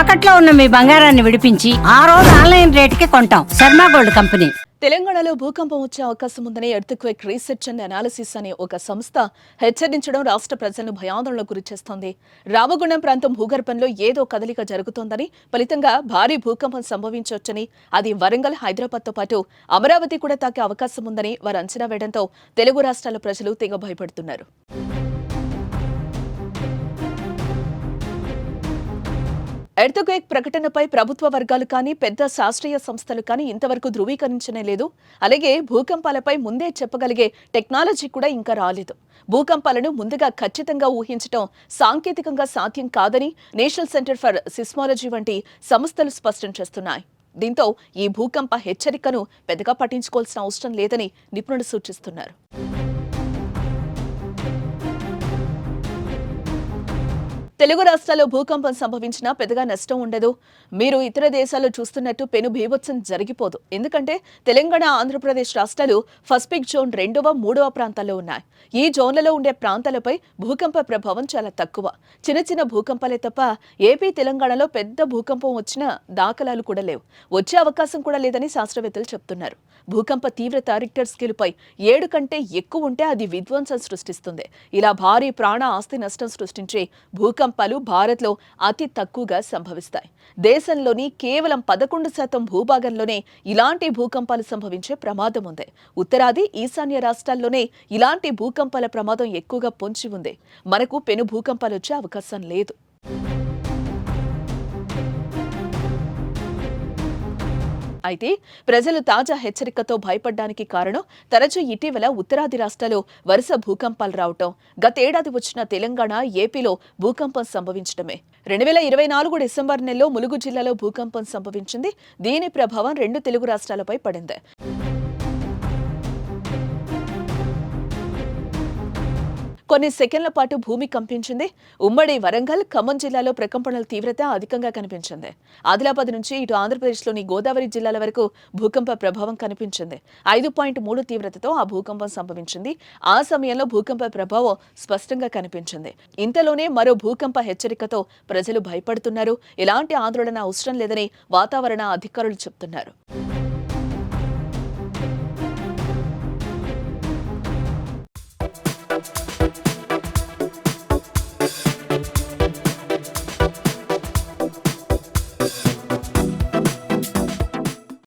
తాకట్లో ఉన్న మీ బంగారాన్ని విడిపించి ఆ రోజు ఆన్లైన్ రేటుకి కొంటాం. Sharma gold company. తెలంగాణలో భూకంపం వచ్చే అవకాశం ఉందని ఎర్త్క్వేక్ రీసెర్చ్ అండ్ అనాలిసిస్ అనే ఒక సంస్థ హెచ్చరించడం రాష్ట్ర ప్రజలను భయాందోళనకు గురిచేస్తోంది. రామగుండం ప్రాంతం భూగర్భంలో ఏదో కదలిక జరుగుతోందని ఫలితంగా భారీ భూకంపం సంభవించవచ్చని అది వరంగల్ హైదరాబాద్తో పాటు అమరావతి కూడా తాకే అవకాశం ఉందని వారు అంచనా వేయడంతో తెలుగు రాష్ట్రాల ప్రజలు తెగ భయపడుతున్నారు. ఎర్త్క్వేక్ ప్రకటనపై ప్రభుత్వ వర్గాలు కానీ పెద్ద శాస్త్రీయ సంస్థలు కానీ ఇంతవరకు ధృవీకరించనే లేదు. అలాగే భూకంపాలపై ముందే చెప్పగలిగే టెక్నాలజీ కూడా ఇంకా రాలేదు. భూకంపాలను ముందుగా ఖచ్చితంగా ఊహించడం సాంకేతికంగా సాధ్యం కాదని నేషనల్ సెంటర్ ఫర్ సిస్మాలజీ వంటి సంస్థలు స్పష్టం చేస్తున్నాయి. దీంతో ఈ భూకంప హెచ్చరికను పెద్దగా పట్టించుకోవాల్సిన అవసరం లేదని నిపుణులు సూచిస్తున్నారు. తెలుగు రాష్ట్రాల్లో భూకంపం సంభవించినా పెద్దగా నష్టం ఉండదు. మీరు ఇతర దేశాల్లో చూస్తున్నట్టు పెను భీభత్సం జరిగిపోదు. ఎందుకంటే తెలంగాణ ఆంధ్రప్రదేశ్ రాష్ట్రాలు ఫస్పిక్ జోన్ రెండవ మూడవ ప్రాంతాల్లో ఉన్నాయి. ఈ జోన్లలో ఉండే ప్రాంతాలపై భూకంప ప్రభావం చాలా తక్కువ. చిన్న చిన్న భూకంపాలే తప్ప ఏపీ తెలంగాణలో పెద్ద భూకంపం వచ్చిన దాఖలాలు కూడా లేవు. వచ్చే అవకాశం కూడా లేదని శాస్త్రవేత్తలు చెప్తున్నారు. భూకంప తీవ్రత రిక్టర్ స్కేలుపై ఏడు కంటే ఎక్కువ ఉంటే అది విధ్వంసం సృష్టిస్తుంది. ఇలా భారీ ప్రాణ ఆస్తి నష్టం సృష్టించే భూకంపాలు భారత్లో అతి తక్కువగా సంభవిస్తాయి. దేశంలోని కేవలం పదకొండు శాతం భూభాగంలోనే ఇలాంటి భూకంపాలు సంభవించే ప్రమాదం ఉంది. ఉత్తరాది ఈశాన్య రాష్ట్రాల్లోనే ఇలాంటి భూకంపాల ప్రమాదం ఎక్కువగా పొంచి ఉంది. మనకు పెను భూకంపాలు వచ్చే అవకాశం లేదు. అయితే ప్రజలు తాజా హెచ్చరికతో భయపడ్డానికి కారణం తరచూ ఇటీవల ఉత్తరాది రాష్ట్రాల్లో వరుస భూకంపాలు రావటం. గతేడాది వచ్చిన తెలంగాణ ఏపీలో భూకంపం సంభవించడమే. రెండు వేల ఇరవై నాలుగు డిసెంబర్ నెలలో ములుగు జిల్లాలో భూకంపం సంభవించింది. దీని ప్రభావం రెండు తెలుగు రాష్ట్రాలపై పడింది. కొన్ని సెకండ్ల పాటు భూమి కంపించింది. ఉమ్మడి వరంగల్ ఖమ్మం జిల్లాలో ప్రకంపనల తీవ్రత అధికంగా కనిపించింది. ఆదిలాబాద్ నుంచి ఇటు ఆంధ్రప్రదేశ్లోని గోదావరి జిల్లాల వరకు భూకంప ప్రభావం కనిపించింది. ఐదు పాయింట్ మూడు తీవ్రతతో ఆ భూకంపం సంభవించింది. ఆ సమయంలో భూకంప ప్రభావం స్పష్టంగా కనిపించింది. ఇంతలోనే మరో భూకంప హెచ్చరికతో ప్రజలు భయపడుతున్నారు. ఎలాంటి ఆందోళన అవసరం లేదని వాతావరణ అధికారులు చెప్తున్నారు.